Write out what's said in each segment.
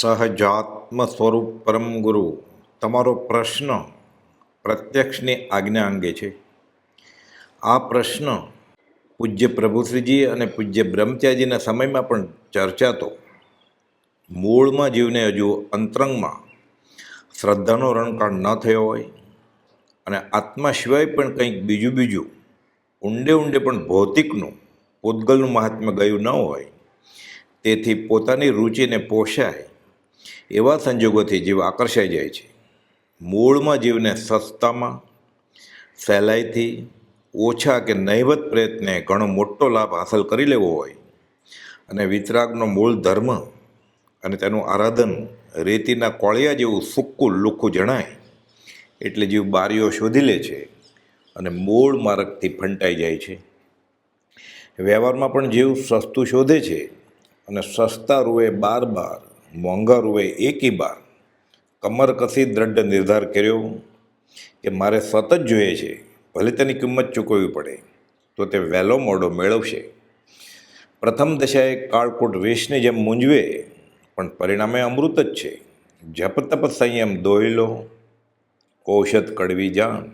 સહજાત્મ સ્વરૂપ પરમ ગુરુ, તમારો પ્રશ્ન પ્રત્યક્ષની આજ્ઞા અંગે છે. આ પ્રશ્ન પૂજ્ય પ્રભુશ્રીજી અને પૂજ્ય બ્રહ્મચારીજીના સમયમાં પણ ચર્ચાતો. મૂળમાં જીવને હજુ અંતરંગમાં શ્રદ્ધાનો રણકાળ ન થયો હોય અને આત્મા સિવાય પણ કંઈક બીજું બીજું, ઊંડે ઊંડે પણ ભૌતિકનું, પૂતગલનું મહાત્મ્ય ગયું ન હોય, તેથી પોતાની રુચિને પોષાય એવા સંજોગોથી જીવ આકર્ષાઈ જાય છે. મૂળમાં જીવને સસ્તામાં, સહેલાઈથી, ઓછા કે નહિવત પ્રયત્ને ઘણો મોટો લાભ હાંસલ કરી લેવો હોય. અને વિતરાગનો મૂળ ધર્મ અને તેનું આરાધન રેતીના કોળિયા જેવું સૂકું લુખ્ખું જણાય એટલે જીવ બારીઓ શોધી લે છે અને મૂળ માર્ગથી ફંટાઈ જાય છે. વ્યવહારમાં પણ જીવ સસ્તું શોધે છે અને સસ્તા રૂએ બાર બાર મોંઘા રૂએ એકી બાર કમર કસી દ્રઢ નિર્ધાર કર્યો કે મારે સતત જોઈએ છે, ભલે તેની કિંમત ચૂકવવી પડે, તો તે વહેલો મોડો મેળવશે. પ્રથમ દશાએ કાળકોટ વિષની જેમ મૂંઝવે, પણ પરિણામે અમૃત જ છે. જપ તપ સંયમ દોયલો ઔષધ કડવી જાણ,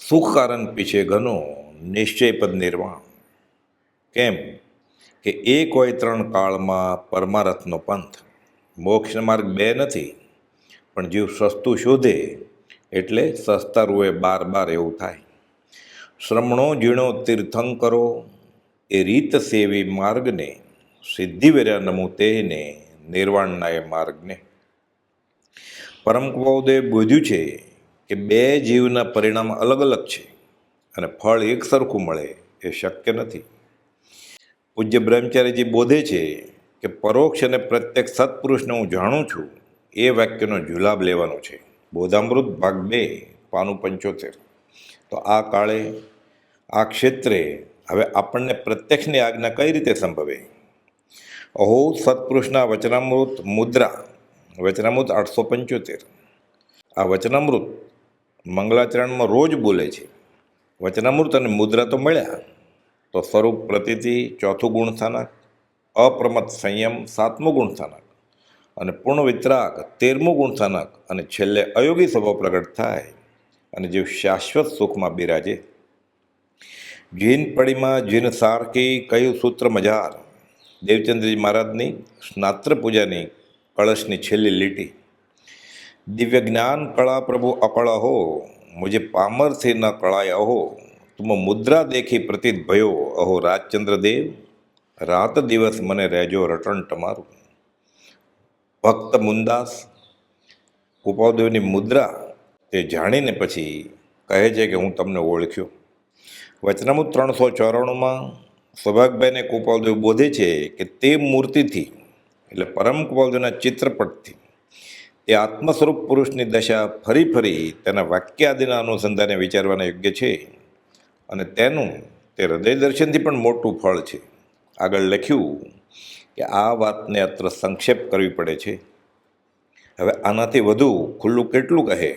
સુખ કારણ પીછે ઘનો, નિશ્ચય પદ નિર્વાણ. કેમ કે એક હોય ત્રણ કાળમાં પરમારથનો પંથ. મોક્ષ માર્ગ બે નથી, પણ જીવ સસ્તું શોધે એટલે સસ્તા રૂએ બાર બાર એવું થાય. શ્રમણો, જીણો તીર્થંકરો, એ રીત સેવી માર્ગને સિદ્ધિવેર્યા નમુ તેને નિર્વાણના એ માર્ગને. પરમ કુવાઉદેવ બોધ્યું છે કે બે જીવના પરિણામ અલગ અલગ છે અને ફળ એક સરખું મળે એ શક્ય નથી. પૂજ્ય બ્રહ્મચારીજી બોધે છે કે પરોક્ષ અને પ્રત્યક્ષ સત્પુરુષને હું જાણું છું, એ વાક્યનો જુલાબ લેવાનો છે. બોધામૃત ભાગ બે, પાનું પંચોતેર. તો આ કાળે, આ ક્ષેત્રે હવે આપણને પ્રત્યક્ષની આજ્ઞા કઈ રીતે સંભવે? અહો સત્પુરુષના વચનામૃત મુદ્રા, વચનામૃત આઠસો પંચોતેર. આ વચનામૃત મંગલાચરણમાં રોજ બોલે છે. વચનામૃત અને મુદ્રા તો મળ્યા. તો સ્વરૂપ પ્રતિથી ચોથું ગુણ સ્થાનક અપ્રમત સંયમ સાતમો ગુણસ્થાનક અને પૂર્ણ વિતરાગ તેરમો ગુણસ્થાનક અને છેલ્લે અયોગી સ્વભાવ પ્રગટ થાય અને જે શાશ્વત સુખમાં બિરાજે. જીન પડીમાં જીન સારકી કયું સૂત્ર મજાર? દેવચંદ્રજી મહારાજની સ્નાત્ર પૂજાની કળશની છેલ્લી લીટી. દિવ્ય જ્ઞાન કળા પ્રભુ અકળ હો, મુજે પામરથી ન કળાય અહો, તુમ મુદ્રા દેખી પ્રતીત ભયો અહો રાજચંદ્ર દેવ રાત દિવસ મને રહેજો, રટણ તમારું. ભક્ત મુંદાસ કુપાવદેવની મુદ્રા તે જાણીને પછી કહે છે કે હું તમને ઓળખ્યો. વચનામુત ત્રણસો ચોરાણુંમાં સૌભાગભાઈને કૃપાલદેવ બોધે છે કે તે મૂર્તિથી, એટલે પરમ કૃપાલદેવના ચિત્રપટથી, તે આત્મ સ્વરૂપ પુરુષની દશા ફરી ફરી તેના વાક્ય આદિના અનુસંધાને વિચારવાના યોગ્ય છે અને તેનું તે હૃદય દર્શનથી પણ મોટું ફળ છે. આગળ લખ્યું કે આ વાતને અત્ર સંક્ષેપ કરવી પડે છે. હવે આનાથી વધુ ખુલ્લું કેટલું કહે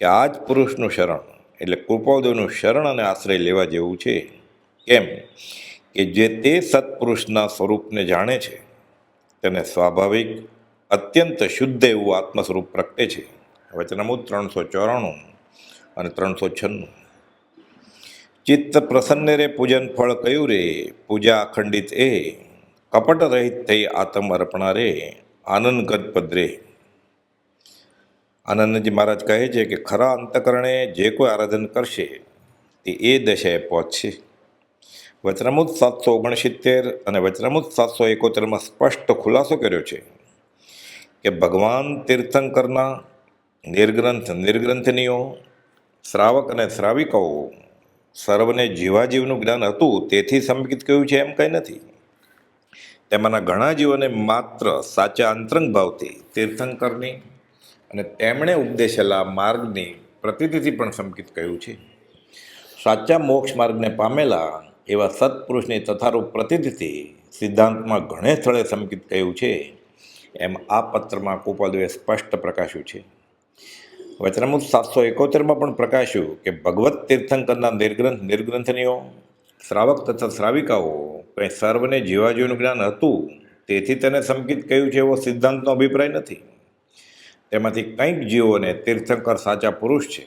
કે આ જ પુરુષનું શરણ, એટલે કૃપાદેવનું શરણ અને આશ્રય લેવા જેવું છે. કેમ કે જે તે સત્પુરુષના સ્વરૂપને જાણે છે, તેને સ્વાભાવિક, અત્યંત શુદ્ધ એવું આત્મસ્વરૂપ પ્રગટે છે. વચનામુદ ત્રણસો ચોરાણું અને ત્રણસો છન્નું. ચિત્ત પ્રસન્ન રે, પૂજન ફળ કયું રે? પૂજા અખંડિત એ. કપટ રહિત થઈ આત્મ અર્પણા રે. આનંદ ગદપદ રે. આનંદજી મહારાજ કહે છે કે ખરા અંતકરણે જે કોઈ આરાધન કરશે, તે એ દશાએ પહોંચશે. વચનામૃત સાતસો ઓગણસિત્તેર અને વચનામૃત સાતસો એકોતેરમાં સ્પષ્ટ ખુલાસો કર્યો છે કે ભગવાન તીર્થંકરના નિર્ગ્રંથ, નિર્ગ્રંથનીઓ, શ્રાવક અને શ્રાવિકાઓ સર્વને જીવાજીવનું જ્ઞાન હતું, તેથી સંપિત કહ્યું છે એમ કંઈ નથી. તેમાંના ઘણા જીવોને માત્ર સાચા અંતરંગ ભાવથી તીર્થંકરની અને તેમણે ઉપદેશેલા માર્ગની પ્રતિતિથી પણ સંપિત કહ્યું છે. સાચા મોક્ષ માર્ગને પામેલા એવા સત્પુરુષની તથારૂપ પ્રતિતિથી સિદ્ધાંતમાં ઘણે સ્થળે સંપિત કહ્યું છે, એમ આ પત્રમાં કુપાદુએ સ્પષ્ટ પ્રકાશ્યું છે. વચનામૃત સાતસો એકોતેરમાં પણ પ્રકાશ્યું કે ભગવત તીર્થંકરના નિર્ગ્રંથ નિર્ગ્રંથનીઓ, શ્રાવક તથા શ્રાવિકાઓ કંઈ સર્વને જીવાજીવનું જ્ઞાન હતું? તેથી તેને સંકિત કહ્યું છે એવો સિદ્ધાંતનો અભિપ્રાય નથી. તેમાંથી કંઈક જીવોને તીર્થંકર સાચા પુરુષ છે.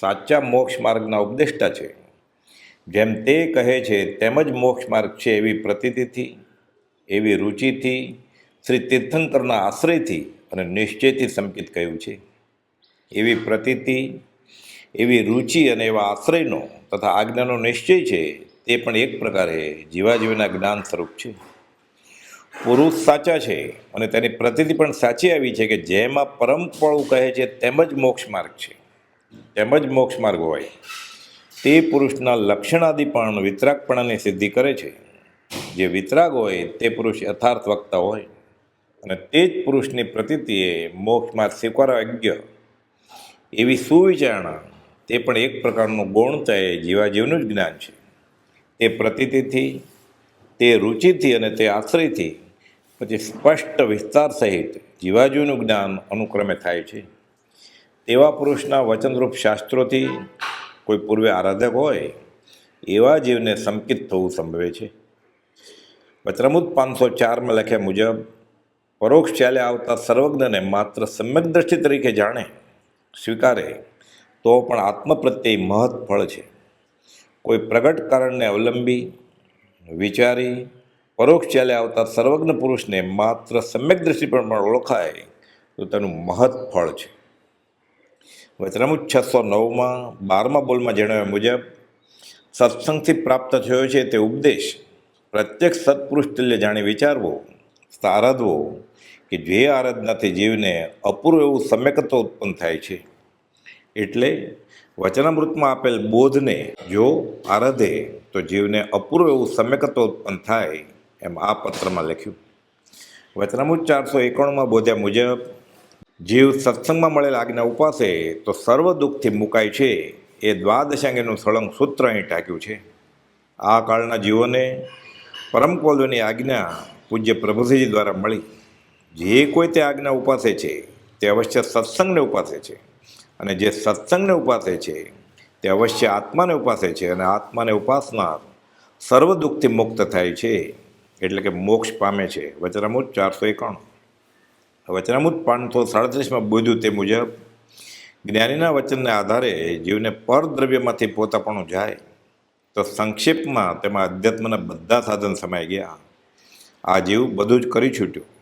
સાચા મોક્ષ માર્ગના ઉપદેષ્ટા છે. જેમ તે કહે છે તેમ જ મોક્ષ માર્ગ છે એવી પ્રતીતિથી, એવી રુચિથી, શ્રી તીર્થંકરના આશ્રયથી અને નિશ્ચયથી સંકિત કહ્યું છે. એવી પ્રતીતિ, એવી રુચિ અને એવા આશ્રયનો તથા આજ્ઞાનો નિશ્ચય છે, તે પણ એક પ્રકારે જીવાજીવના જ્ઞાન સ્વરૂપ છે. પુરુષ સાચા છે અને તેની પ્રતિતિ પણ સાચી આવી છે કે જેમાં પરમપળું કહે છે તેમ જ મોક્ષ માર્ગ છે. તેમ જ મોક્ષ માર્ગ હોય. તે પુરુષના લક્ષણાદિ પણ વિતરાગપણાની સિદ્ધિ કરે છે. જે વિતરાગ હોય તે પુરુષ યથાર્થ વક્તા હોય. અને તે જ પુરુષની પ્રતિતિએ મોક્ષ માર્ગ સ્વીકારવા યોગ્ય એવી સુવિચારણા તે પણ એક પ્રકારનું ગૌણતા એ જીવાજીવનું જ જ્ઞાન છે. તે પ્રતીતિથી, તે રુચિથી અને તે આશ્રયથી પછી સ્પષ્ટ વિસ્તાર સહિત જીવાજીવનું જ્ઞાન અનુક્રમે થાય છે. તેવા પુરુષના વચનરૂપ શાસ્ત્રોથી કોઈ પૂર્વે આરાધક હોય, એવા જીવને સંકિત થવું સંભવે છે. વચ્રમુદ પાંચસો ચારમાં લખ્યા મુજબ, પરોક્ષ ચાલે આવતા સર્વજ્ઞને માત્ર સમ્યક દ્રષ્ટિ તરીકે જાણે સ્વીકારે, તો પણ આત્મ પ્રત્યે મહৎ ફળ છે. કોઈ પ્રગટ કારણને અવલંબી, વિચારી, પરોક્ષ ચાલે આવતા સર્વજ્ઞ પુરુષને માત્ર સમ્યક દ્રષ્ટિ પણ ઓળખાય, તો તેનું મહৎ ફળ છે. વચનામુજ છસો નવમાં, બારમા બોલમાં જણાવ્યા મુજબ, સત્સંગથી પ્રાપ્ત થયો છે તે ઉપદેશ. પ્રત્યેક સત્પુરુષ તુલ્ય જાણી વિચારવો આરાધવો કે જે આરાધનાથી જીવને અપૂર્વ એવું સમ્યકત્વ ઉત્પન્ન થાય છે. એટલે વચનામૃતમાં આપેલ બોધને જો આરાધે તો જીવને અપૂર્વ એવું સમ્યકત્વ ઉત્પન્ન થાય એમ આ પત્રમાં લખ્યું. વચનામૃત ચારસો એકાણુંમાં બોધ્યા મુજબ, જીવ સત્સંગમાં મળેલ આજ્ઞા ઉપાસે તો સર્વ દુઃખથી મુકાય છે. એ દ્વાદશાંગીનું સળંગ સૂત્ર અહીં ટાંક્યું છે. આ કાળના જીવોને પરમ કોલોની આજ્ઞા પૂજ્ય પ્રભુસિંહજી દ્વારા મળી. જે કોઈ તે આજ્ઞા ઉપાસે છે, તે અવશ્ય સત્સંગને ઉપાસે છે. અને જે સત્સંગને ઉપાસે છે, તે અવશ્ય આત્માને ઉપાસે છે અને આત્માને ઉપાસનાર સર્વ દુઃખથી મુક્ત થાય છે, એટલે કે મોક્ષ પામે છે. વચનામૂત ચારસો એકાણું. વચનામૂત પાંચસો સાડત્રીસમાં બોધ્યું તે મુજબ, જ્ઞાનીના વચનને આધારે જીવને પરદ્રવ્યમાંથી પોતાપણું જાય, તો સંક્ષેપમાં તેમાં અધ્યાત્મના બધા સાધન સમાઈ ગયા. આ જીવ બધું જ કરી છૂટ્યું.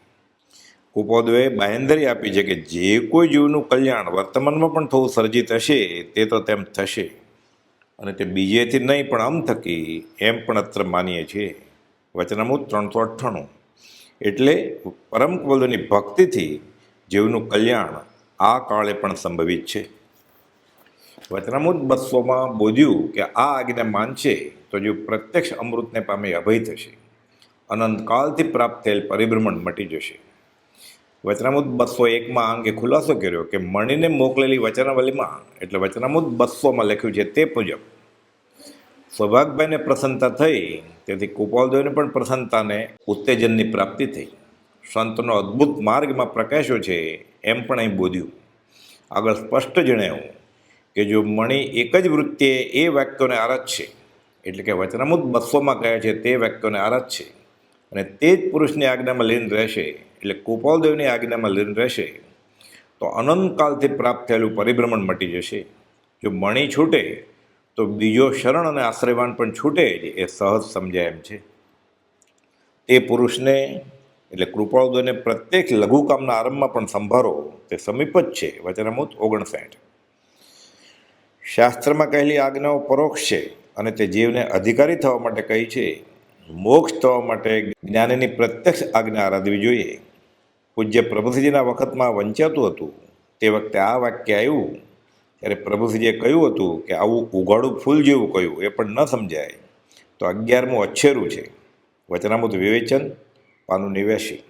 કુપોદોએ બાહેંધરી આપી છે કે જે કોઈ જીવનું કલ્યાણ વર્તમાનમાં પણ થવું સર્જિત હશે, તે તો તેમ થશે. અને તે બીજેથી નહીં, પણ આમ થકી એમ પણ અત્ર માનીએ છીએ. વચનામૂત ત્રણસો અઠ્ઠાણું. એટલે પરમ કવલોની ભક્તિથી જીવનું કલ્યાણ આ કાળે પણ સંભવિત છે. વચનામૃત બસોમાં બોધ્યું કે આ આજ્ઞા માનશે તો જીવ પ્રત્યક્ષ અમૃતને પામે અભય થશે. અનંતકાળથી પ્રાપ્ત થયેલ પરિભ્રમણ મટી જશે. વચનામૃત બસો એકમાં અંગે ખુલાસો કર્યો કે મણીને મોકલેલી વચનાવલીમાં એટલે વચનામુદ બસોમાં લખ્યું છે તે મુજબ સૌભાગભાઈને પ્રસન્નતા થઈ, તેથી કુપાલદેવને પણ પ્રસન્નતાને ઉત્તેજનની પ્રાપ્તિ થઈ. સંતનો અદ્ભુત માર્ગમાં પ્રકાશ્યો છે એમ પણ અહીં બોધ્યું. આગળ સ્પષ્ટ જણાવ્યું કે જો મણી એક જ વૃત્તિએ એ વાક્યોને આરત છે, એટલે કે વચનામુદ બસોમાં કહે છે તે વાક્યોને આરત છે, અને તે જ પુરુષની આજ્ઞામાં લીન રહેશે એટલે ગોપાલદેવની આજ્ઞામાં લીન રહેશે. તો અનંતકાલથી પ્રાપ્ત થયેલું પરિભ્રમણ મટી જશે. જો મણી છૂટે, તો બીજો શરણ અને આશ્રયવાન પણ છૂટે જ, એ સહજ સમજાય એમ છે. તે પુરુષને, એટલે કૃપાળદેવને પ્રત્યેક લઘુકામના આરંભમાં પણ સંભાળો તે સમીપ જ છે. વચનામૂત ઓગણસાઠ. શાસ્ત્રમાં કહેલી આજ્ઞાઓ પરોક્ષ છે અને તે જીવને અધિકારી થવા માટે કહી છે. મોક્ષ થવા માટે જ્ઞાનીની પ્રત્યક્ષ આજ્ઞા આરાધવી જોઈએ. પૂજ્ય પ્રભુજીના વખતમાં વંચાતું હતું. તે વખતે આ વાક્ય આવ્યું. ત્યારે પ્રભુજીએ કહ્યું હતું કે આવું ઉઘાડું ફૂલ જેવું કહ્યું, એ પણ ન સમજાય. તો અગિયારમું અચ્છેરું છે. વચનામૃત વિવેચન, પાનું નિવેશી.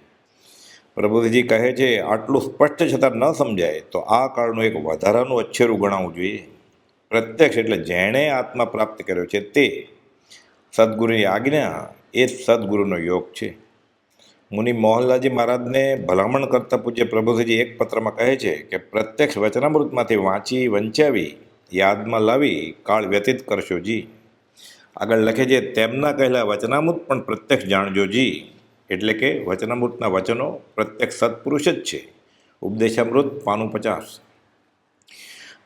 પ્રભુજી કહે છે, આટલું સ્પષ્ટ છતાં ન સમજાય. તો આ કાળનું એક વધારાનું અચ્છેરું ગણાવવું જોઈએ. પ્રત્યક્ષ એટલે જેણે આત્મા પ્રાપ્ત કર્યો છે તે. સદગુરુની આજ્ઞા એ જ સદગુરુનો યોગ છે. મુનિ મોહનલાલજી મહારાજને ભલામણ કરતા પૂજ્ય પ્રભુજી એક પત્રમાં કહે છે કે, પ્રત્યક્ષ વચનામૃતમાંથી વાંચી, વંચાવી, યાદમાં લાવી, કાળ વ્યતીત કરશો જી. આગળ લખે છે, તેમના કહેલા વચનામૃત પણ પ્રત્યક્ષ જાણજો જી. એટલે કે, વચનામૃતના વચનો પ્રત્યક્ષ સત્પુરુષ જ છે. ઉપદેશામૃત પાનું પચાસ.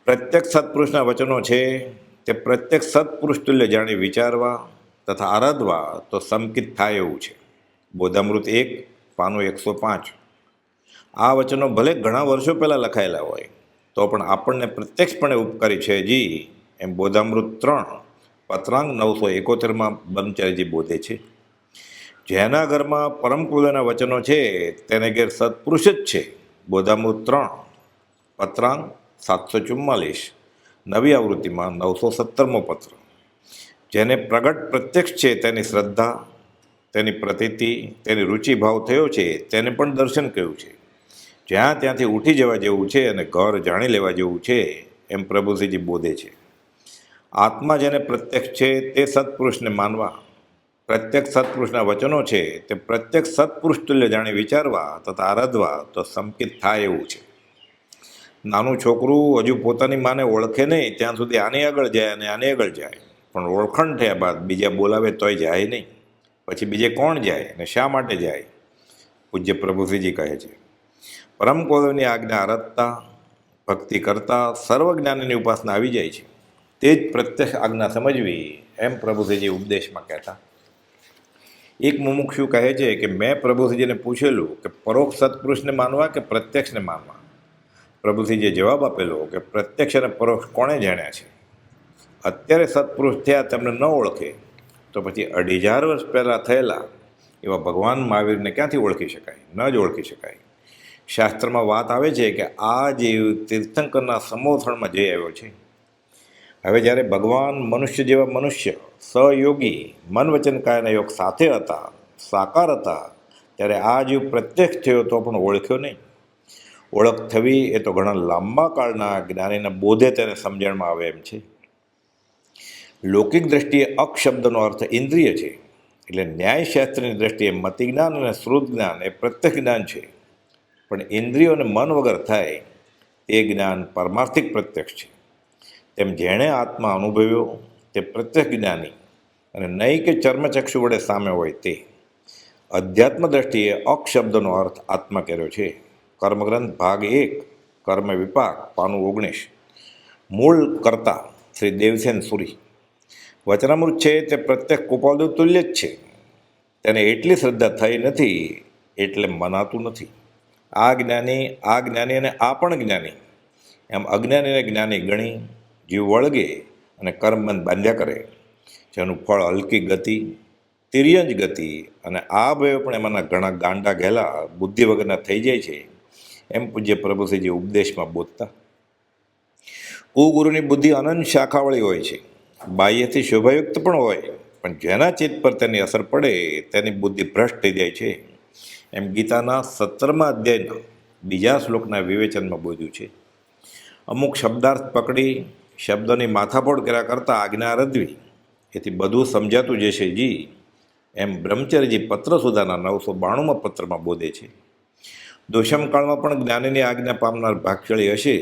પ્રત્યક્ષ સત્પુરુષના વચનો છે, તે પ્રત્યક્ષ સત્પુરુષ તુલ્ય જાણી વિચારવા તથા આરાધવા તો સંકિત થાય એવું છે. બોધામૃત એક, પાનું એકસો પાંચ. આ વચનો ભલે ઘણા વર્ષો પહેલાં લખાયેલા હોય, તો પણ આપણને પ્રત્યક્ષપણે ઉપકારી છે જી. એમ બોધામૃત ત્રણ, પત્રાંગ નવસો એકોતેરમાં બ્રહ્મચારીજી બોધે છે. જેના ઘરમાં પરમ કુલના વચનો છે, તેને ઘેર સત્પુરુષ જ છે. બોધામૃત ત્રણ, પત્રાંગ સાતસો ચુમ્માલીસ, નવી આવૃત્તિમાં નવસો સત્તરમો પત્ર. જેને પ્રગટ પ્રત્યક્ષ છે તેની શ્રદ્ધા તેની પ્રતીતિ, તેની રુચિભાવ થયો છે, તેને પણ દર્શન કહ્યું છે. જ્યાં ત્યાંથી ઉઠી જવા જેવું છે અને ઘર જાણી લેવા જેવું છે, એમ પ્રભુશ્રીજી બોધે છે. આત્મા જેને પ્રત્યક્ષ છે, તે સત્પુરુષને માનવા, પ્રત્યક્ષ સત્પુરુષના વચનો છે, તે પ્રત્યક્ષ સત્પુરુષ તુલ્ય જાણી વિચારવા તથા આરાધવા તો સંકિત થાય એવું છે. નાનું છોકરું હજુ પોતાની માને ઓળખે નહીં, ત્યાં સુધી આની આગળ જાય અને આની આગળ જાય. પણ ઓળખણ થયા બાદ બીજા બોલાવે તોય જાય નહીં. પછી બીજે કોણ જાય અને શા માટે જાય? પૂજ્ય પ્રભુશ્રીજી કહે છે, પરમ કોદવની આજ્ઞા આરાધતા ભક્તિ કરતા, સર્વ જ્ઞાનની ઉપાસના આવી જાય છે. તે જ પ્રત્યક્ષ આજ્ઞા સમજવી. એમ પ્રભુશ્રીજી ઉપદેશમાં કહેતા. એક મુમુક્ષુ કહે છે કે, મેં પ્રભુશ્રીજીને પૂછેલું કે પરોક્ષ સત્પુરુષને માનવા કે પ્રત્યક્ષને માનવા? પ્રભુશ્રીજીએ જવાબ આપેલો કે, પ્રત્યક્ષ અને પરોક્ષ કોણે જાણ્યા છે? અત્યારે સત્પુરુષ થયા તેમને ન ઓળખે. તો પછી અઢી હજાર વર્ષ પહેલાં થયેલા એવા ભગવાન મહાવીરને ક્યાંથી ઓળખી શકાય? ન જ ઓળખી શકાય. શાસ્ત્રમાં વાત આવે છે કે આ જે તીર્થંકરના સમોથણમાં જઈ આવ્યો છે. હવે જ્યારે ભગવાન મનુષ્ય જેવા મનુષ્ય, સહયોગી મન વચન કાયના યોગ સાથે હતા, સાકાર હતા, ત્યારે આ જીવ પ્રત્યક્ષ થયો તો પણ ઓળખ્યો નહીં. ઓળખ થવી એ તો ઘણા લાંબા કાળના જ્ઞાનીના બોધે તેને સમજણમાં આવે એમ છે. લૌકિક દ્રષ્ટિએ અક અર્થ ઇન્દ્રિય છે. એટલે ન્યાયશાસ્ત્રની દ્રષ્ટિએ મતિજ્ઞાન અને શ્રુત એ પ્રત્યક્ષ જ્ઞાન છે. પણ ઇન્દ્રિયો અને મન વગર થાય એ જ્ઞાન પરમાર્થિક પ્રત્યક્ષ છે. તેમ જેણે આત્મા અનુભવ્યો તે પ્રત્યક્ષ જ્ઞાની અને નહીં કે ચર્મચક્ષુ વડે સામે હોય તે. અધ્યાત્મ દ્રષ્ટિએ અક શબ્દનો અર્થ આત્મા કર્યો છે. કર્મગ્રંથ ભાગ એક, કર્મ વિપાક, પાનું ઓગણીસ. મૂળ કરતા શ્રી દેવસેન સુરી. વચનામૃત છે તે પ્રત્યેક કુપાલદેવ તુલ્ય જ છે. તેને એટલી શ્રદ્ધા થઈ નથી એટલે મનાતું નથી. આ જ્ઞાની આ જ્ઞાની અને આ પણ જ્ઞાની. એમ અજ્ઞાનીને જ્ઞાની ગણી જીવ વળગે અને કર્મબંધ બાંધ્યા કરે. જેનું ફળ હલકી ગતિ, તિર્યંજ ગતિ અને આ ભયો પણ એમાંના ઘણા ગાંડા ઘેલા બુદ્ધિ વગરના થઈ જાય છે. એમ પૂજ્ય પ્રભુશ્રીજી ઉપદેશમાં બોધતા. કુગુરુની બુદ્ધિ અનંત શાખાવાળી હોય છે. બાહ્યથી શોભાયુક્ત પણ હોય, પણ જેના ચિત્ત પર તેની અસર પડે, તેની બુદ્ધિ ભ્રષ્ટ થઈ જાય છે. એમ ગીતાના સત્તરમા અધ્યાયના બીજા શ્લોકના વિવેચનમાં બોધ્યું છે. અમુક શબ્દાર્થ પકડી, શબ્દોની માથાપોડ કર્યા કરતાં આજ્ઞા રદવી એથી બધું સમજાતું જશે જી, એમ બ્રહ્મચર્યજી પત્ર સુધાના નવસો બાણુંમાં પત્રમાં બોધે છે. દોષમકાળમાં પણ જ્ઞાનીની આજ્ઞા પામનાર ભાગશાળી હશે,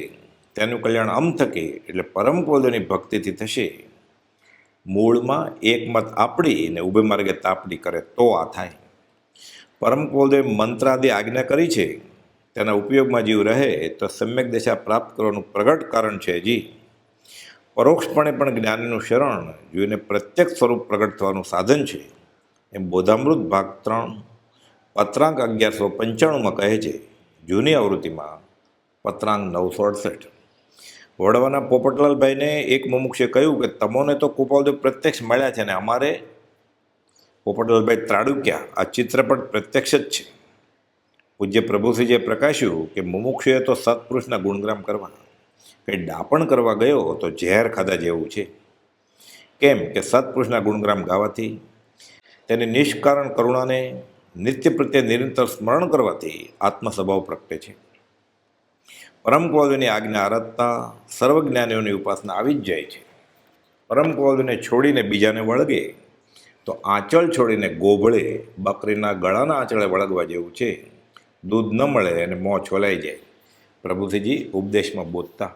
તેનું કલ્યાણ અમ થકે, એટલે પરમ કોદની ભક્તિથી થશે. મૂળમાં એક મત આપડી અને ઉભે માર્ગે તાપડી કરે તો આ થાય. પરમ કુલદેવ મંત્રાદિ આજ્ઞા કરી છે, તેના ઉપયોગમાં જીવ રહે તો સમ્યક દિશા પ્રાપ્ત કરવાનું પ્રગટ કારણ છે જી. પરોક્ષપણે પણ જ્ઞાનીનું શરણ જીવને પ્રત્યક્ષ સ્વરૂપ પ્રગટ થવાનું સાધન છે. એમ બોધામૃત ભાગ ત્રણ, પત્રાંક અગિયારસો પંચાણુંમાં કહે છે, જૂની આવૃત્તિમાં પત્રાંક નવસો અડસઠ. વડવાના પોપટલાલભાઈને એક મુમુક્ષે કહ્યું કે તમોને તો કુપાલદેવ પ્રત્યક્ષ મળ્યા છે ને અમારે પોપટલાલભાઈ ત્રાડુક્યા. આ ચિત્રપટ પ્રત્યક્ષ જ છે. પૂજ્ય પ્રભુશ્રીજીએ પ્રકાશ્યું કે મુમુક્ષુએ તો સત્પુરુષના ગુણગ્રામ કરવા કંઈ ડાપણ કરવા ગયો તો ઝેર ખાધા જેવું છે. કેમ કે સત્પુરુષના ગુણગ્રામ ગાવાથી, તેની નિષ્કારણ કરુણાને, નિત્ય પ્રત્યે નિરંતર સ્મરણ કરવાથી આત્મસ્વભાવ પ્રગટે છે. પરમ આજ્ઞા આરાધતા સર્વજ્ઞાનીઓની ઉપાસના આવી જ જાય છે. પરમ કોલવીને છોડીને બીજાને વળગે, તો આંચળ છોડીને ગોભળે બકરીના ગળાના આંચળે વળગવા જેવું છે. દૂધ ન મળે અને મોં છોલાઈ જાય. પ્રભુશ્રીજી ઉપદેશમાં બોધતા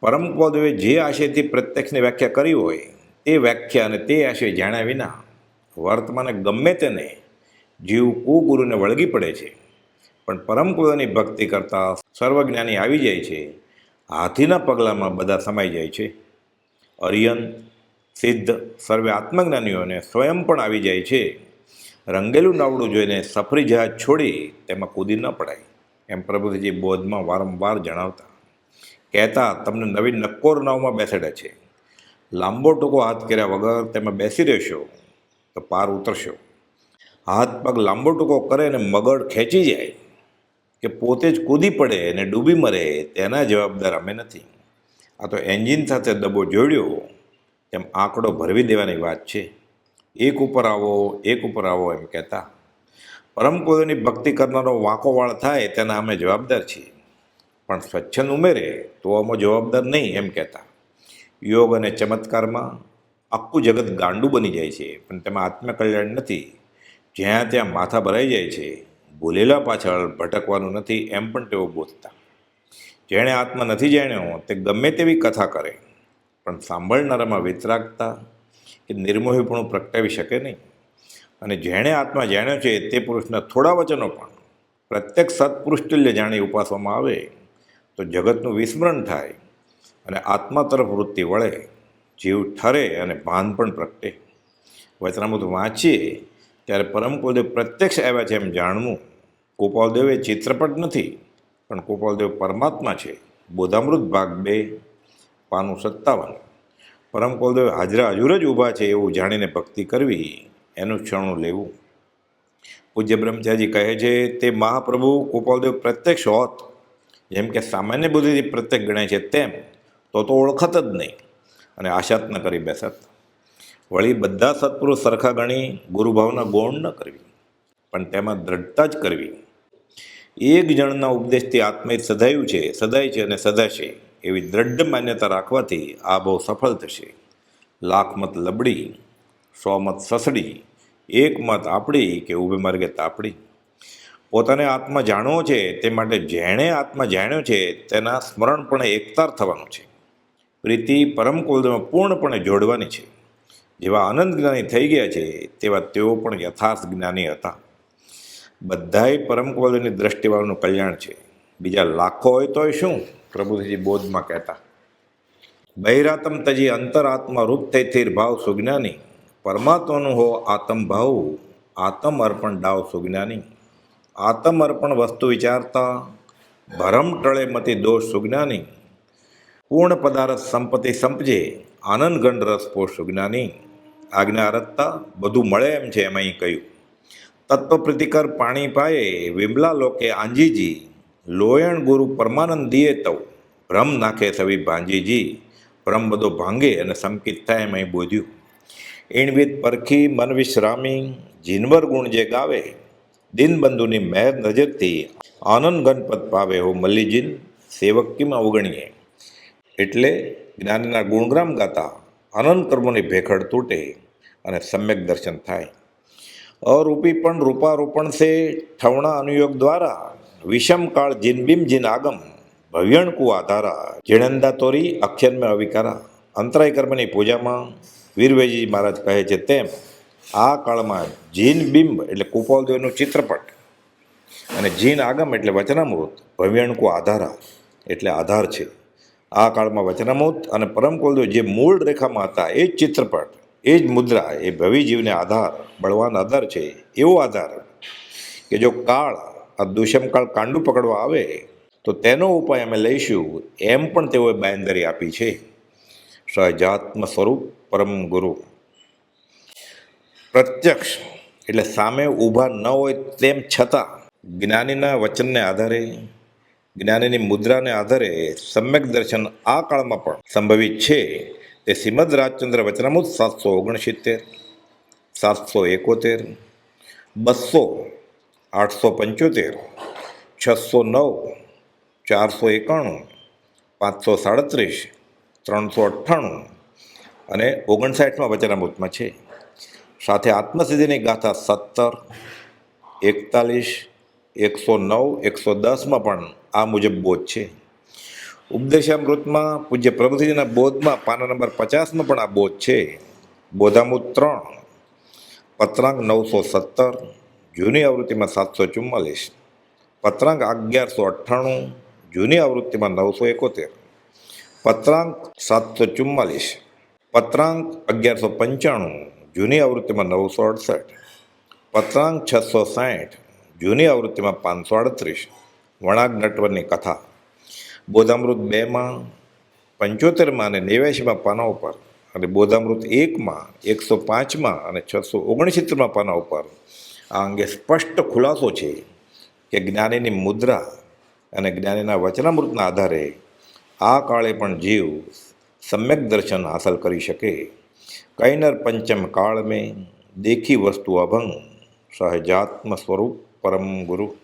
પરમ કોદવે જે આશયથી પ્રત્યક્ષની વ્યાખ્યા કરી હોય તે વ્યાખ્યા અને તે આશય જાણ્યા વિના વર્તમાને ગમે તેને જીવ કુગુરુને વળગી પડે છે. પણ પરમ ગુરુની ભક્તિ કરતાં સર્વજ્ઞાની આવી જાય છે. હાથીના પગલામાં બધા સમાઈ જાય છે. અરિયન સિદ્ધ સર્વે આત્મજ્ઞાનીઓને સ્વયં પણ આવી જાય છે. રંગેલું નાવડું જોઈને સફરી જહાજ છોડી તેમાં કૂદી ન પડાય. એમ પ્રભુજી બોધમાં વારંવાર જણાવતા. કહેતા, તમને નવી નક્કોર નાવમાં બેસાડે છે. લાંબો ટૂંકો હાથ કર્યા વગર તેમાં બેસી રહેશો, તો પાર ઉતરશો. હાથ પગ લાંબો ટૂંકો કરે અને મગડ ખેંચી જાય. કે પોતે જ કૂદી પડે અને ડૂબી મરે તેના જવાબદાર અમે નથી. આ તો એન્જિન સાથે દબો જોડ્યો, તેમ આંકડો ભરવી દેવાની વાત છે. એક ઉપર આવો, એક ઉપર આવો એમ કહેતા. પરમ કોદની ભક્તિ કરનારો વાંકો વાળ થાય તેના અમે જવાબદાર છીએ. પણ સ્વચ્છંદ ઉમેરે તો અમે જવાબદાર નહીં એમ કહેતા. યોગ અને ચમત્કારમાં આખું જગત ગાંડું બની જાય છે, પણ તેમાં આત્મકલ્યાણ નથી. જ્યાં ત્યાં માથા ભરાઈ જાય છે બોલેલા પાછળ ભટકવાનું નથી એમ પણ તેઓ બોલતા. જેણે આત્મા નથી જાણ્યો તે ગમે તેવી કથા કરે. પણ સાંભળનારામાં વિતરાગતા કે નિર્મોહીપણું પ્રગટાવી શકે નહીં. અને જેણે આત્મા જાણ્યો છે, તે પુરુષના થોડા વચનો પણ. પ્રત્યેક સત્પુરુષતુલ્ય જાણી ઉપાસવામાં આવે, તો જગતનું વિસ્મરણ થાય અને આત્મા તરફ વૃત્તિ વળે. જીવ ઠરે અને ભાન પણ પ્રગટે. વચનામૃત વાંચીએ ત્યારે પરમ કુલદેવ પ્રત્યક્ષ આવ્યા છે એમ જાણવું ગોપાલદેવ એ ચિત્રપટ નથી, પણ ગોપાલદેવ પરમાત્મા છે. બોધામૃત ભાગ બે, પાનું સત્તાવન. પરમ કુલદેવ હાજરા હજુર જ ઊભા છે એવું જાણીને ભક્તિ કરવી, એનું ક્ષણું લેવું. પૂજ્ય બ્રહ્મચારી કહે છે, તે મહાપ્રભુ ગોપાલદેવ પ્રત્યક્ષ હોત. જેમ કે સામાન્ય બુદ્ધિથી પ્રત્યેક ગણાય છે તેમ, તો તો ઓળખત જ નહીં. અને આશાત ન કરી બેસત. વળી બધા સત્પુરુષ સરખા ગણી ગુરુભાવના ગૌણ ન કરવી, પણ તેમાં દ્રઢતા જ કરવી. એક જણના ઉપદેશથી આત્મહિત સધાયું છે સદાય છે અને સદાશે એવી દ્રઢ માન્યતા રાખવાથી આ બહુ સફળ થશે. લાખ મત લબડી, સો મત સસડી, એક મત આપણી કે ઊભે માર્ગે તાપડી. પોતાને આત્મા જાણવો છે, તે માટે જેણે આત્મા જાણ્યો છે, તેના સ્મરણપણે એકતાર થવાનું છે. પ્રીતિ પરમ કુલમાં પૂર્ણપણે જોડવાની છે. જેવા આનંદ જ્ઞાની થઈ ગયા છે, તેવા તેઓ પણ યથાર્થ જ્ઞાની હતા. બધાય પરમ કુલદેવની દ્રષ્ટિવાળાનું કલ્યાણ છે. બીજા લાખો હોય તોય શું? પ્રભુજી બોધમાં કહેતા. બહિરાતમ તજી અંતરાત્મા રૂપ થઈ થીર ભાવ સુજ્ઞાની. પરમાત્માનું હો આત્મ ભાવ, આત્મ અર્પણ ડાવ સુજ્ઞાની. આત્મ અર્પણ વસ્તુ વિચારતા, ભરમ ટળે મતી દોષ સુજ્ઞાની. પૂર્ણ પદાર્થ સંપત્તિ સંપજે, આનંદ ગંડ રસ પોષ સુજ્ઞાની. આજ્ઞા અરજતા બધું મળે એમ છે એમ અહીં કહ્યું. તત્વ પ્રીતિકર પાણી પાયે વિમલા લોકે આંજીજી, લોયણ ગુરુ પરમાનંદ દિયે તવ, ભ્રમ નાખે સવી ભાંજીજી, ભ્રમ બધો ભાંગે અને સંકિત થાય એમ અહીં બોધ્યું. ઈણવિત પરખી મન વિશ્રામી, જીનવર ગુણ જે ગાવે દિનબંધુની મહેર નજરથી આનંદ ગણપત પાવે હો મલ્લીજીન, સેવક કિમ અવગણીએ? એટલે જ્ઞાનીના ગુણગ્રામ ગાતા આનંદ કર્મોની ભેખડ તૂટે અને સમ્યક દર્શન થાય. અરૂપી પણ રૂપારોપણ છે. ઠવણા અનુયોગ દ્વારા વિષમ કાળ જીનબિમ જીન આગમ ભવ્યણકુ આધારા જીણંદા તોરી અક્ષરમે અવિકારા. અંતરાય કર્મની પૂજામાં વીરવેજી મહારાજ કહે છે તેમ, આ કાળમાં જીન બિંબ એટલે કુપાલદેવનું ચિત્રપટ અને જીન આગમ એટલે વચનામૃત ભવ્યણકુ આધારા એટલે આધાર છે. આ કાળમાં વચનામૃત અને પરમ કુલદેવ જે મૂળ રેખામાં હતા, એ જ ચિત્રપટ, એ જ મુદ્રા, એ ભવિજીવને આધાર, બળવાન આધાર છે, એવો આધાર. કે જો કાળ આ દુષ્યમકાળ કાંડું પકડવા આવે, તો તેનો ઉપાય અમે લઈશું, એમ પણ તેઓએ બાયંદરી આપી છે. સહજાત્મ સ્વરૂપ પરમ ગુરુ. પ્રત્યક્ષ, એટલે સામે ઊભા ન હોય તેમ છતાં, જ્ઞાનીના વચનને આધારે જ્ઞાનીની મુદ્રાને આધારે સમ્યક દર્શન આ કાળમાં પણ સંભવિત છે. તે શ્રીમદ રાજચંદ્ર વચનામૃત સાતસો ઓગણસિત્તેર, સાતસો એકોતેર, બસો આઠસો પંચોતેર, છસો નવ, ચારસો એકાણું, પાંચસો સાડત્રીસ, ત્રણસો અઠ્ઠાણું અને ઓગણસાઠમાં વચનામૃતમાં છે. સાથે આત્મસિદ્ધિની ગાથા સત્તર, એકતાલીસ, એકસો નવ, એકસો દસમાં પણ આ મુજબ બોધ છે. ઉપદેશામૃતમાં પૂજ્ય પ્રભુજીના બોધમાં પાના નંબર પચાસમાં પણ આ બોધ છે. બોધામૃત ત્રણ પત્રાંક નવસો સત્તર, જૂની આવૃત્તિમાં સાતસો ચુમ્માલીસ પત્રાંક અગિયારસો અઠ્ઠાણું, જૂની આવૃત્તિમાં નવસો એકોતેર પત્રાંક સાતસો ચુમ્માલીસ પત્રાંક અગિયારસો પંચાણું, જૂની આવૃત્તિમાં નવસો અડસઠ પત્રાંક છસો સાઠ, જૂની આવૃત્તિમાં પાંચસો અડત્રીસ વણાક નટવરની કથા. બોધામૃત બેમાં, પંચોતેરમાં અને નેવ્યાસીમાં પાના ઉપર અને બોધામૃત એકમાં, એકસો પાંચમાં અને છસો ઓગણસિત્તેરમાં પાના ઉપર. આ અંગે સ્પષ્ટ ખુલાસો છે કે જ્ઞાનીની મુદ્રા અને જ્ઞાનીના વચનામૃતના આધારે આ કાળે પણ જીવ સમ્યક દર્શન હાંસલ કરી શકે. કૈનર પંચમ કાળ મેં દેખી વસ્તુ અભંગ, સહજાત્મ સ્વરૂપ પરમ ગુરુ